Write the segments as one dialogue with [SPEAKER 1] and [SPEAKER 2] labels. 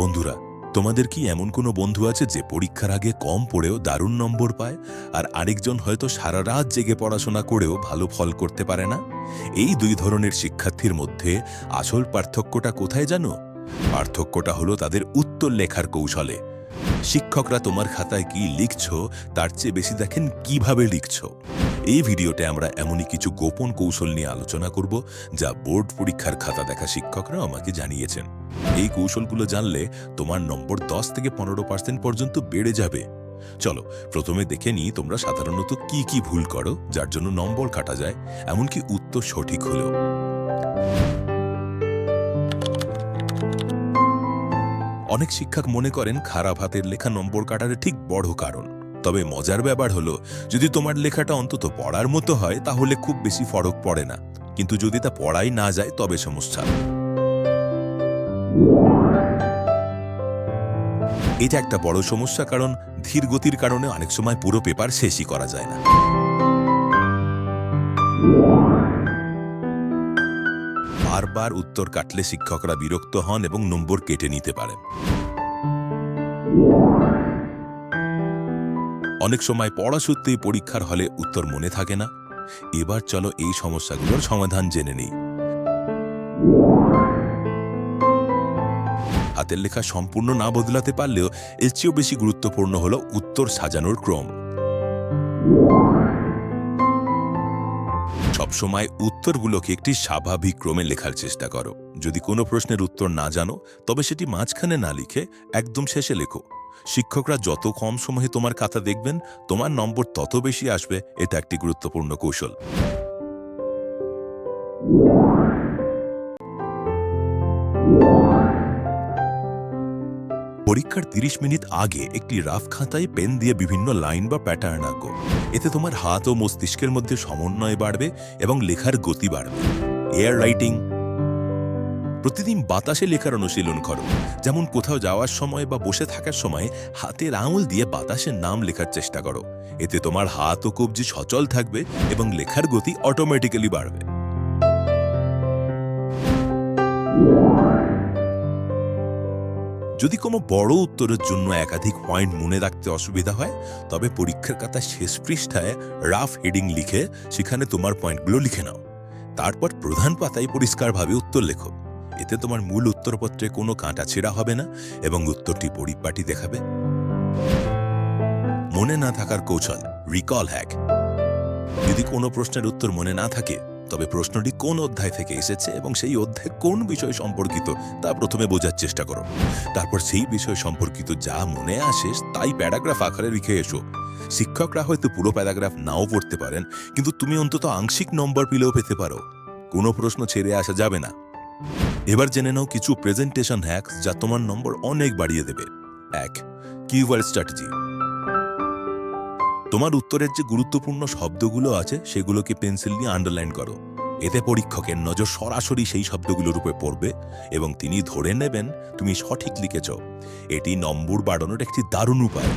[SPEAKER 1] বন্ধুরা, তোমাদের কি এমন কোনো বন্ধু আছে যে পরীক্ষার আগে কম পড়েও দারুণ নম্বর পায়? আর আরেকজন হয়তো সারা রাত জেগে পড়াশোনা করেও ভালো ফল করতে পারে না? এই দুই ধরনের শিক্ষার্থীর মধ্যে আসল পার্থক্যটা কোথায় জানো? পার্থক্যটা হলো তাদের উত্তর লেখার কৌশলে। শিক্ষকরা তোমার খাতায় কি লিখছ, তার চেয়ে বেশি দেখেন কীভাবে লিখছো। এই ভিডিওতে আমরা এমনই কিছু গোপন কৌশল নিয়ে আলোচনা করব, যা বোর্ড পরীক্ষার খাতা দেখা শিক্ষকরা আমাকে জানিয়েছেন। এই কৌশলগুলো জানলে তোমার নম্বর দশ থেকে পনেরো পার্সেন্ট পর্যন্ত বেড়ে যাবে। চলো, প্রথমে দেখে নিই তোমরা সাধারণত কি কি ভুল করো, যার জন্য নম্বর কাটা যায়, এমনকি উত্তর সঠিক হলেও। অনেক শিক্ষক মনে করেন, খারাপ হাতের লেখা নম্বর কাটার ঠিক বড় কারণ। তবে মজার ব্যাপার হলো, যদি তোমার লেখাটা অন্তত পড়ার মতো হয়, তাহলে খুব বেশি ফরক পড়ে না। কিন্তু যদি তা পড়াই না যায়, তবে সমস্যা। এটা একটা বড় সমস্যা, কারণ ধীর গতির কারণে অনেক সময় পুরো পেপার শেষই করা যায় না। বারবার উত্তর কাটলে শিক্ষকরা বিরক্ত হন এবং নম্বর কেটে নিতে পারেন অনেক সময় পড়া সত্যিই পরীক্ষার হলে উত্তর মনে থাকে না। এবার চলো এই সমস্যাগুলোর সমাধান জেনে নিই। হাতের লেখা সম্পূর্ণ না বদলাতে পারলেও এর চেয়েও বেশি গুরুত্বপূর্ণ হলো উত্তর সাজানোর ক্রম। সবসময় উত্তরগুলোকে একটি স্বাভাবিক ক্রমে লেখার চেষ্টা করো। যদি কোনো প্রশ্নের উত্তর না জানো, তবে সেটি মাঝখানে না লিখে একদম শেষে লেখো। শিক্ষকরা যত কম সময়ে তোমার খাতা দেখবেন, তোমার নম্বর তত বেশি আসবে, এটা একটি গুরুত্বপূর্ণ কৌশল। পরীক্ষার ৩০ মিনিট আগে একটি রাফ খাতায় পেন দিয়ে বিভিন্ন লাইন বা প্যাটার্ন আঁকো। এতে তোমার হাত ও মস্তিষ্কের মধ্যে সমন্বয় বাড়বে এবং লেখার গতি বাড়বে। এয়ার রাইটিং প্রতিদিন বাতাসে লেখার অনুশীলন করো। যেমন কোথাও যাওয়ার সময় বা বসে থাকার সময় হাতের আঙুল দিয়ে বাতাসের নাম লেখার চেষ্টা করো। এতে তোমার হাত ও কবজি সচল থাকবে এবং লেখার গতি অটোমেটিক্যালি বাড়বে। যদি কোনো বড় উত্তরের জন্য একাধিক পয়েন্ট মনে রাখতে অসুবিধা হয়, তবে পরীক্ষার খাতার শেষ পৃষ্ঠায় রাফ হেডিং লিখে সেখানে তোমার পয়েন্টগুলো লিখে নাও। তারপর প্রধান পাতায় পরিষ্কারভাবে উত্তর লেখো। এতে তোমার মূল উত্তরপত্রে কোনো কাঁটা ছেঁড়া হবে না এবং উত্তরটি পরিপাটি দেখাবে। মনে না থাকার কৌশল রিকল হ্যাক যদি কোনো প্রশ্নের উত্তর মনে না থাকে, তবে প্রশ্নটি কোন অধ্যায় থেকে এসেছে এবং সেই অধ্যায় কোন বিষয় সম্পর্কিত তা প্রথমে বোঝার চেষ্টা করো। তারপর সেই বিষয় সম্পর্কিত যা মনে আসে তাই প্যারাগ্রাফ আকারে লিখে এসো। শিক্ষকরা হয়তো পুরো প্যারাগ্রাফ নাও পড়তে পারেন, কিন্তু তুমি অন্তত আংশিক নম্বর পেলেও পেতে পারো। কোনো প্রশ্ন ছেড়ে আসা যাবে না। এবার জেনে নাও কিছু প্রেজেন্টেশন হ্যাকস যা তোমার নম্বর অনেক বাড়িয়ে দেবে। এক কিওয়ার্ড স্ট্র্যাটেজি তোমার উত্তরের যে গুরুত্বপূর্ণ শব্দগুলো আছে, সেগুলোকে পেন্সিল নিয়ে আন্ডারলাইন করো। এতে পরীক্ষকের নজর সরাসরি সেই শব্দগুলোর উপরে পড়বে এবং তিনি ধরে নেবেন তুমি সঠিক লিখেছ। এটি নম্বর বাড়ানোর একটি দারুণ উপায়।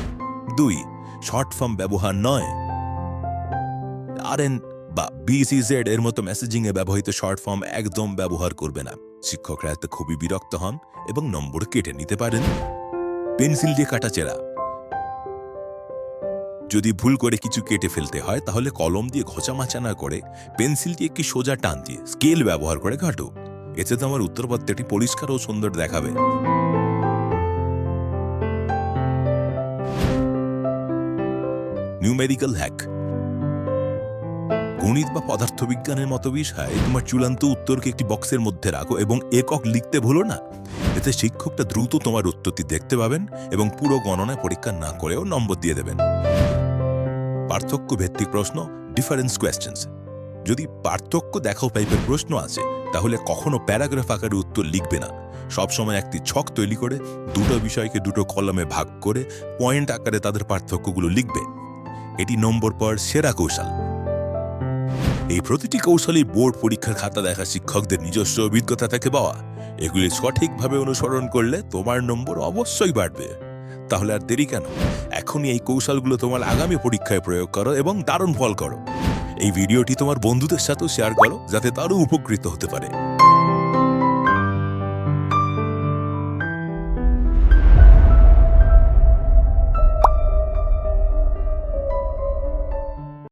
[SPEAKER 1] দুই শর্ট ফর্ম ব্যবহার নয়। আর এন বা বিসিজেড এর মতো মেসেজিং এ ব্যবহৃত শর্ট ফর্ম একদম ব্যবহার করবে না। শিক্ষকরা এতে খুবই বিরক্ত হন এবং নম্বর কেটে নিতে পারেন। পেন্সিল দিয়ে কাটা চেরা। যদি ভুল করে কিছু কেটে ফেলতে হয়, তাহলে কলম দিয়ে ঘোচামাচা না করে পেন্সিল দিয়ে একটি সোজা টান দিয়ে স্কেল ব্যবহার করে ঘাটো। এতে তো আমার উত্তরপত্রটি পরিষ্কার ও সুন্দর দেখাবে। নিউমেরিক্যাল হ্যাক গণিত বা পদার্থবিজ্ঞানের মতো বিষয়ে তোমার চূড়ান্ত উত্তরকে একটি বক্সের মধ্যে রাখো এবং একক লিখতে ভুলো না। এতে শিক্ষকটা দ্রুত তোমার উত্তরটি দেখতে পাবেন এবং পুরো গণনায় পরীক্ষা না করেও নম্বর দিয়ে দেবেন। পার্থক্য ভিত্তিক প্রশ্ন ডিফারেন্স কোয়েশ্চেন্স যদি পার্থক্য দেখাও টাইপের প্রশ্ন আছে, তাহলে কখনো প্যারাগ্রাফ আকারে উত্তর লিখবে না। সবসময় একটি ছক তৈরি করে, দুটো বিষয়কে দুটো কলমে ভাগ করে পয়েন্ট আকারে তাদের পার্থক্যগুলো লিখবে। এটি নম্বর পর সেরা কৌশল। এই প্রতিটি কৌশলই বোর্ড পরীক্ষার খাতা দেখা শিক্ষকদের নিজস্ব অভিজ্ঞতা থেকে পাওয়া। এগুলি সঠিকভাবে অনুসরণ করলে তোমার নম্বর অবশ্যই বাড়বে। তাহলে আর দেরি কেন? এখনই এই কৌশলগুলো তোমার আগামী পরীক্ষায় প্রয়োগ করো এবং দারুণ ফল করো। এই ভিডিওটি তোমার বন্ধুদের সাথেও শেয়ার করো, যাতে তারও উপকৃত হতে পারে।